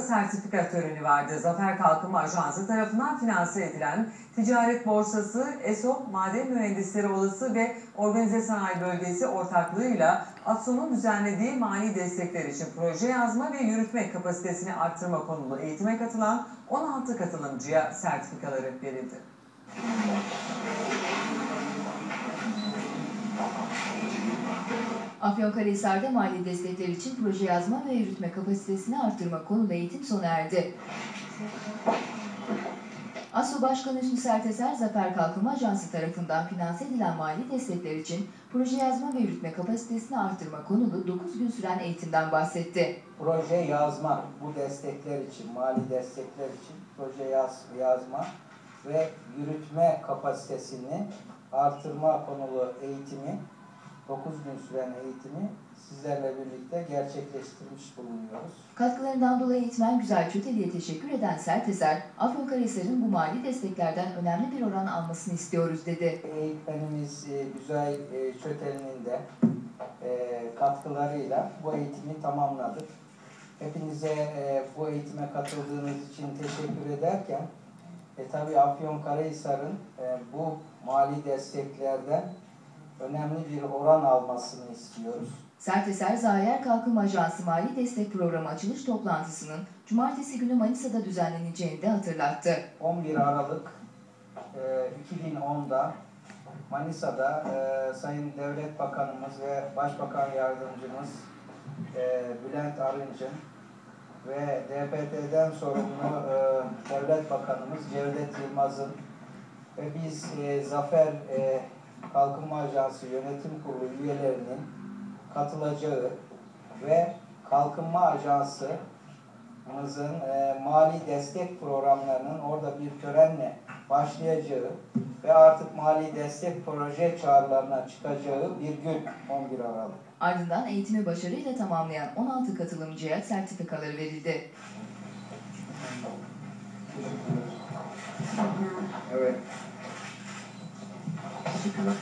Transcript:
Afyon'da sertifika töreni vardı. Zafer Kalkınma Ajansı tarafından finanse edilen Ticaret Borsası, ESOP, Maden Mühendisleri Odası ve Organize Sanayi Bölgesi ortaklığıyla ATSO'nun düzenlediği mali destekler için proje yazma ve yürütme kapasitesini arttırma konulu eğitime katılan 16 katılımcıya sertifikaları verildi. Afyonkarahisar'da mali destekler için proje yazma ve yürütme kapasitesini arttırma konulu eğitim sona erdi. ASO Başkanı Hüsnü Serteser, Zafer Kalkınma Ajansı tarafından finanse edilen mali destekler için proje yazma ve yürütme kapasitesini arttırma konulu 9 gün süren eğitimden bahsetti. proje yazma bu destekler için, mali destekler için proje yaz, yazma ve yürütme kapasitesini artırma konulu eğitimi, 9 gün süren eğitimi sizlerle birlikte gerçekleştirmiş bulunuyoruz. Katkılarından dolayı eğitmen Güzel Çöteli'ye teşekkür eden Serteser, Afyonkarahisar'ın bu mali desteklerden önemli bir oran almasını istiyoruz dedi. Eğitmenimiz e, Güzel e, Çötel'in de e, katkılarıyla bu eğitimi tamamladık. Hepinize bu eğitime katıldığınız için teşekkür ederken e, tabii Afyonkarahisar'ın bu mali desteklerden önemli bir oran almasını istiyoruz. Serteser, Zayier Kalkınma Ajansı Mali Destek Programı açılış toplantısının Cumartesi günü Manisa'da düzenleneceğini de hatırlattı. 11 Aralık e, 2010'da Manisa'da e, Sayın Devlet Bakanımız ve Başbakan Yardımcımız e, Bülent Arınç'ın ve DPT'den sorumlu e, Devlet Bakanımız Cevdet Yılmaz'ın ve biz e, Zafer e, Kalkınma Ajansı Yönetim Kurulu üyelerinin katılacağı ve Kalkınma Ajansımızın e, mali destek programlarının orada bir törenle başlayacağı ve artık mali destek proje çağrılarına çıkacağı bir gün 11 Aralık. Ardından eğitimi başarıyla tamamlayan 16 katılımcıya sertifikaları verildi. Evet. 你看吧